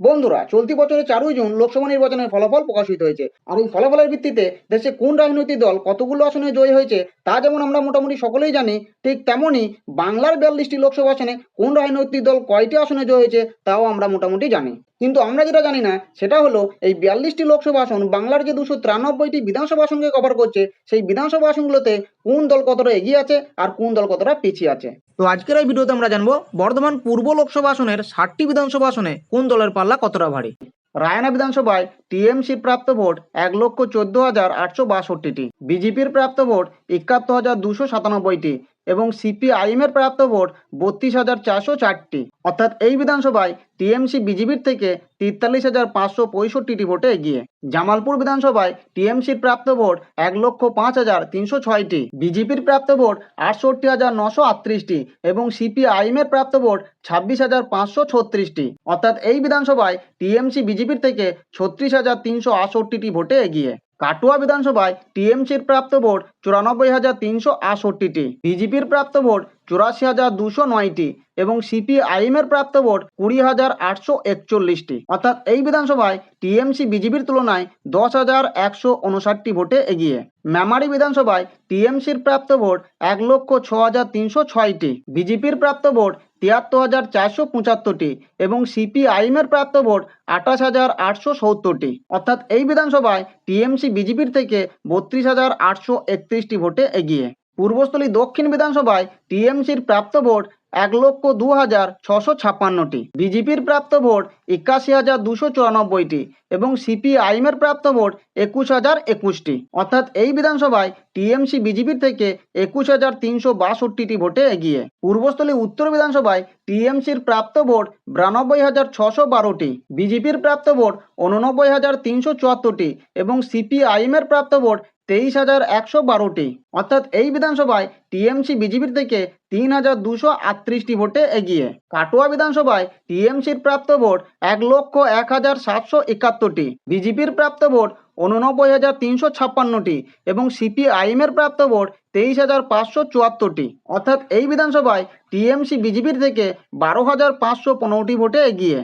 বন্ধুরা, চলতি বছরের চারই জুন লোকসভা নির্বাচনের ফলাফল প্রকাশিত হয়েছে। আর এই ফলাফলের ভিত্তিতে দেশে কোন রাজনৈতিক দল কতগুলো আসনে জয়ী হয়েছে, তা যেমন আমরা মোটামুটি সকলেই জানি, ঠিক তেমনই বাংলার বিয়াল্লিশটি লোকসভা আসনে কোন রাজনৈতিক দল কয়টি আসনে জয় হয়েছে, তাও আমরা মোটামুটি জানি। কিন্তু আমরা যেটা জানি না, সেটা হলো এই বিয়াল্লিশটি লোকসভা আসন বাংলার যে দুশো তিরানব্বইটি বিধানসভা আসনকে কভার করছে, সেই বিধানসভা আসনগুলোতে কোন দল কতটা এগিয়ে আছে আর কোন দল কতটা পিছিয়ে আছে। তো আজকের এই ভিডিওতে আমরা জানব বর্ধমান পূর্ব লোকসভা আসনের ষাটটি বিধানসভা আসনে কোন দলের পাল্লা কতটা ভারী? রায়না বিধানসভায় টিএমসি প্রাপ্ত ভোট এক লক্ষ চোদ্দ হাজার আটশো বাষট্টিটি, বিজেপির প্রাপ্ত ভোট একাত্তর হাজার দুশো সাতানব্বইটি এবং সিপিআইএম এর প্রাপ্ত ভোট বত্রিশ হাজার চারশো চারটি। অর্থাৎ এই বিধানসভায় টিএমসি বিজেপির থেকে তেতাল্লিশ হাজার পাঁচশো পঁয়ষট্টিটি ভোটে এগিয়ে। জামালপুর বিধানসভায় টিএমসির প্রাপ্ত ভোট এক লক্ষ পাঁচ হাজার তিনশো ছয়টি। বিজেপির প্রাপ্ত ভোট আটষট্টি হাজার নশো আটত্রিশটি এবং সিপিআইএম এর প্রাপ্ত ভোট ছাব্বিশ হাজার পাঁচশো ছত্রিশটি। অর্থাৎ এই বিধানসভায় টিএমসি বিজেপির থেকে ছত্রিশ হাজার তিনশো আটষট্টিটি ভোটে এগিয়ে। কাটুয়া বিধানসভায় টিএমসির প্রাপ্ত ভোট চুরানব্বই হাজার তিনশো আটষট্টিটি। বিজেপির প্রাপ্ত ভোট চুরাশি হাজার দুশো নয়টি এবং সিপিআইএম এর প্রাপ্ত ভোট কুড়ি হাজার আটশো একচল্লিশটি। অর্থাৎ এই বিধানসভায় টিএমসি বিজেপির তুলনায় দশ হাজার একশো উনষাটটি ভোটে এগিয়ে। মেমারি বিধানসভায় টিএমসির প্রাপ্ত ভোট এক লক্ষ ছ হাজার তিনশো ছয়টি, বিজেপির প্রাপ্ত ভোট তিয়াত্তর হাজার চারশো পঁচাত্তরটি এবং সিপিআইএম এর প্রাপ্ত ভোট আঠাশ হাজার আটশো সত্তরটি। অর্থাৎ এই বিধানসভায় টিএমসি বিজেপির থেকে বত্রিশ হাজার আটশো একত্রিশটি ভোটে এগিয়ে। পূর্বস্থলী দক্ষিণ বিধানসভায় টিএমসির প্রাপ্ত ভোট এক লক্ষ দু হাজার ছশো ছাপ্পান্নটি। বিজেপির প্রাপ্ত ভোট একাশি হাজার দুশো চুরানব্বইটি এবং সিপিআইএম এর প্রাপ্ত ভোট একুশ হাজার একুশটি। অর্থাৎ এই বিধানসভায় টিএমসি বিজেপির থেকে একুশ হাজার তিনশো বাষট্টিটি ভোটে এগিয়ে। পূর্বস্থলী উত্তর বিধানসভায় টিএমসির প্রাপ্ত ভোট বিরানব্বই হাজার ছশো বারোটি, বিজেপির প্রাপ্ত ভোট উননব্বই হাজার তিনশো চুয়াত্তরটি এবং সিপিআইএম এর প্রাপ্ত ভোট তেইশ হাজার একশো বারোটি। অর্থাৎ এই বিধানসভায় টিএমসি বিজেপির থেকে তিন হাজার দুশো আটত্রিশটি ভোটে এগিয়ে। কাটোয়া বিধানসভায় টিএমসির প্রাপ্ত ভোট এক লক্ষ এক হাজার সাতশো একাত্তরটি। বিজেপির প্রাপ্ত ভোট উননব্বই হাজার তিনশো ছাপ্পান্নটি এবং সিপিআইএম এর প্রাপ্ত ভোট তেইশ হাজার পাঁচশো চুয়াত্তরটি। অর্থাৎ এই বিধানসভায় টিএমসি বিজেপির থেকে বারো হাজার পাঁচশো পনেরোটি ভোটে এগিয়ে।